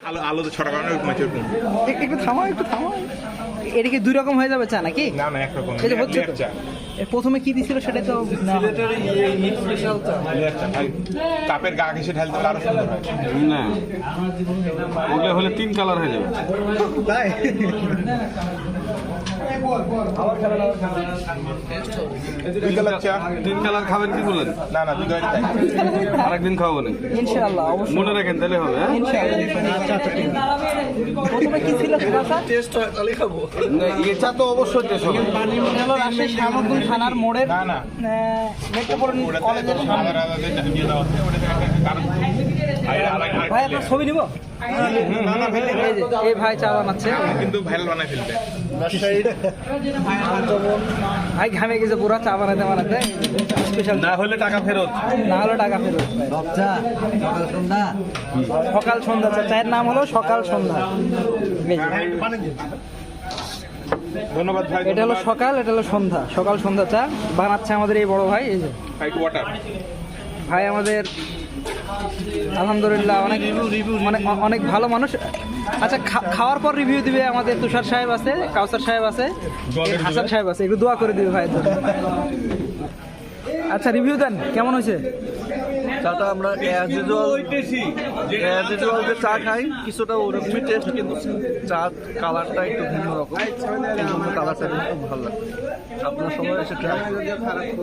আলো আলো তো ছটা কারণে একটু থামাও একটু থামাও। এটা কি দুই রকম হয়ে যাবে চা নাকি? না না একরকম এটা হচ্ছে তো। প্রথমে কি দিছিল সেটা তো না লেয়ার কাপের গা ঘেসে ঢালতে পারলে আরও সুন্দর হয়। না। ওগুলো হলে তিন কালার হয়ে যাবে। তাই? দুই কালার চা। তিন কালার খাবেন কি বলেন? না না দুই কালার চাই আরেকদিন খাওয়াবো না ইনশাআল্লাহ অবশ্যই। মনে রাখেন তাহলে হবে হ্যাঁ? আচ্ছা আচ্ছা প্রথমে কি ছিল সেটা স্যার না, এটা তো অবশ্যই টেস্ট হবে। রাজশাহী শ্যামগুল থানার মোড়ের না না। মেট্রোপলিটন কলেজের সামনে। ভাই আপনার ছবি নিব? না না ভাই এই ভাই চা বানাচ্ছে। কিন্তু ভাইরাল বানাই ফেলবে। ভাই ঘামে গেছে পুরো চা বানাতে বানাতে। স্পেশাল না হলে টাকা ফেরত। না হলে টাকা ফেরত। সকাল সন্ধ্যা। চা চায়ের নাম হলো সকাল সন্ধ্যা। ধন্যবাদ ভাই এটা হলো সকাল এটা হলো সন্ধ্যা। সকাল সন্ধ্যা চা বানাচ্ছে আমাদের এই বড় ভাই এই যে। ওয়াটার ভাই আমাদের আলহামদুলিল্লাহ অনেক মানে অনেক ভালো মানুষ। আচ্ছা খাওয়ার পর রিভিউ দিবে আমাদের তুষার সাহেব আছে কাউসার সাহেব আছে হাসান সাহেব আছে একটু দোয়া করে দিবে ভাই। আচ্ছা রিভিউ দেন কেমন হয়েছে? চাটা আমরা অ্যাজ ইউজুয়াল অ্যাজ ইউজুয়াল যে চা খাই কিছুটা ওরকমই টেস্ট কিন্তু চা কালারটা একটু ভিন্ন রকম। এই জন্য কালারটা কিন্তু খুব ভালো লাগে। আপনার সময় এসে ট্রাই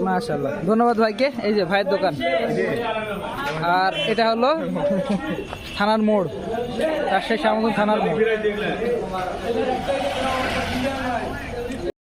মাশাল্লাহ ধন্যবাদ ভাইকে। এই যে ভাইয়ের দোকান। আর এটা হলো থানার মোড়। রাজশাহী শ্যামগঞ্জ থানার মোড়।